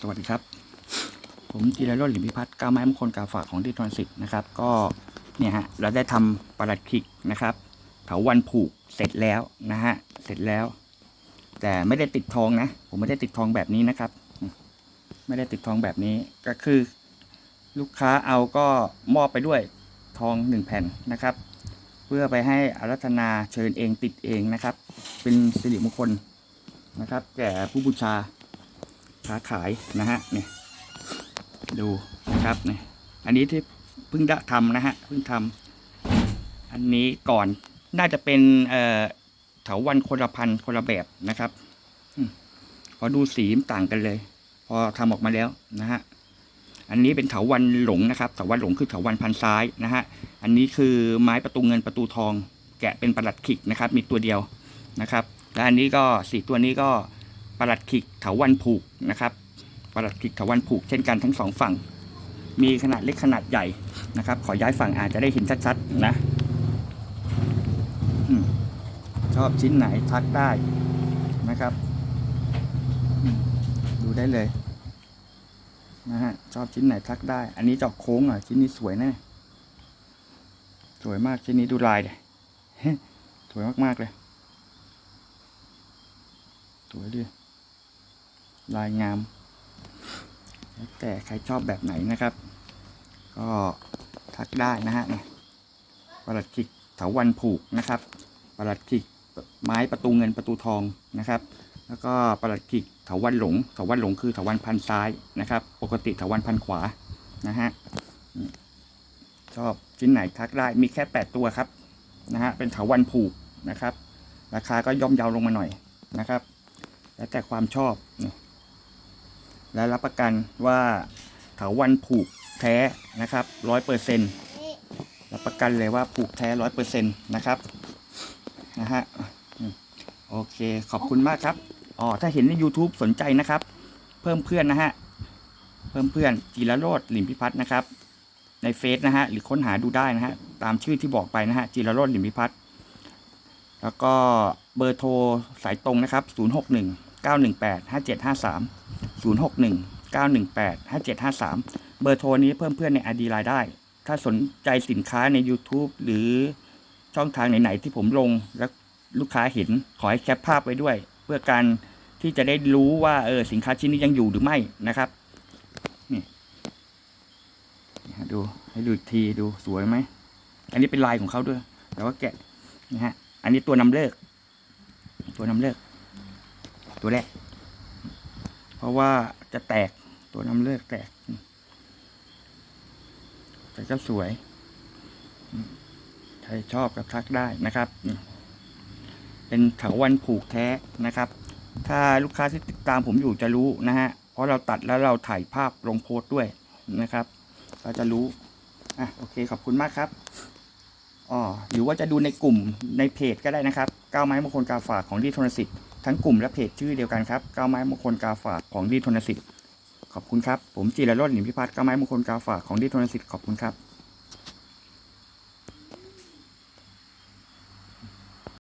สวัสดีครับ ผมจิรโรจน์หลิมพิพัฒน์ก้าวไม้มงคลกาฝากของดิทรอนสิทธิ์นะครับ ก็เนี่ยฮะเราได้ทำประหลัดขิกนะครับเถาวันผูกเสร็จแล้วนะฮะเสร็จแล้ว แต่ไม่ได้ติดทองนะผมไม่ได้ติดทองแบบนี้นะครับ ไม่ได้ติดทองแบบนี้ก็คือ ลูกค้าเอาก็มอบไปด้วยทองหนึ่งแผ่นนะครับ เพื่อไปให้อารัธนาเชิญเองติดเองนะครับ เป็นสิริมงคลนะครับ แก่ผู้บูชา ค้าขายนะฮะเนี่ยดูนะครับเนี่ยอันนี้ที่เพิ่งได้ทำนะฮะเพิ่งทำอันนี้ก่อนน่าจะเป็นเอ่อเถาวันคนละพันคนละแบบนะครับอพอดูสีมันต่างกันเลย พอทำออกมาแล้วนะฮะอันนี้เป็นเถาวันหลงนะครับเถาวันหลงคือเถาวันพันซ้ายนะฮะอันนี้คือไม้ประตูเงินประตูทอง แกะเป็นประหลัดขิกนะครับ มีตัวเดียวนะครับ และอันนี้ก็สีตัวนี้ก็ ปลัดขิกเถาวันผูกนะครับปลัดขิกเถาวันผูกเช่นกันทั้งสองฝั่ง มีขนาดเล็กขนาดใหญ่นะครับ ขอย้ายฝั่งอาจจะได้เห็นชัดๆนะอชอบชิ้นไหนทักได้นะครับ ดูได้เลยนะฮะชอบชิ้นไหนทักได้ อันนี้จอกโค้งอะชิ้นนี้สวยแน่สวยมากชิ้นนี้ดูลายเลยสวยมากๆเลยสวยดี ลายงาม แล้วแต่ใครชอบแบบไหนนะครับ ก็ทักได้นะฮะเนี่ยประหลัดขิกเถาวันผูกนะครับประหลัดขิกไม้ประตูเงินประตูทองนะครับ แล้วก็ประหลัดขิกเถาวันหลงเถาวันหลงคือเถาวันพันซ้ายนะครับ ปกติเถาวันพันขวานะฮะชอบชิ้นไหนทักได้มีแค่แปดตัวครับนะฮะเป็นเถาวันผูกนะครับ ราคาก็ย่อมเยาวลงมาหน่อยนะครับ แล้วแต่ความชอบนี่ และรับประกันว่าเถาวันผูกแท้นะครับร้อยเปอร์เซ็นต์รับประกันเลยว่าผูกแท้ร้อยเปอร์เซ็นต์นะครับนะฮะโอเคขอบคุณมากครับอ๋อถ้าเห็นใน YouTube สนใจนะครับ เพิ่มเพื่อนนะฮะเพิ่มเพื่อนจีรโรดหลิมพิพัฒน์นะครับ ในเฟซนะฮะหรือค้นหาดูได้นะฮะตามชื่อที่บอกไปนะฮะจีรโรดหลิมพิพัฒน์แล้วก็เบอร์โทรสายตรงนะครับ 061 918 5753 061 918 5753 เบอร์โทรนี้เพิ่มเพื่อนใน ID ไลน์ได้ ถ้าสนใจสินค้าใน YouTube หรือช่องทางไหน ๆ ที่ผมลงแล้วลูกค้าเห็นขอให้แคปภาพไว้ด้วย เพื่อการที่จะได้รู้ว่าเออสินค้าชิ้นนี้ยังอยู่หรือไม่นะครับนี่ดูให้ดูอีกทีดูสวยไหม อันนี้เป็นลายของเขาด้วยแต่ว่าแกะนะฮะ อันนี้ตัวนำเลิก ตัวนำเลิก ตัวแรก ราะว่าจะแตกตัวน้ำเลิกแตก แต่ก็สวย ใครชอบก็ทักได้นะครับ เป็นเถาวันผูกแท้นะครับ ถ้าลูกค้าที่ติดตามผมอยู่จะรู้นะฮะ เพราะเราตัดแล้วเราถ่ายภาพลงโพสต์ด้วยนะครับเราจะรู้ อะโอเคขอบคุณมากครับอ๋อหรือว่าจะดูในกลุ่มในเพจก็ได้นะครับ ก้าวไม้มงคลกาฝากของดีโทนสิทธิ์ทั้งกลุ่มและเพจชื่อเดียวกันครับก้าวไม้มงคลกาฝากของดีโทนสิทธิ์ขอบคุณครับ ผมจีรโรจน์หนิมพิพัฒน์ก้าวไม้มงคลกาฝากของดีโทนสิทธิ์ขอบคุณครับ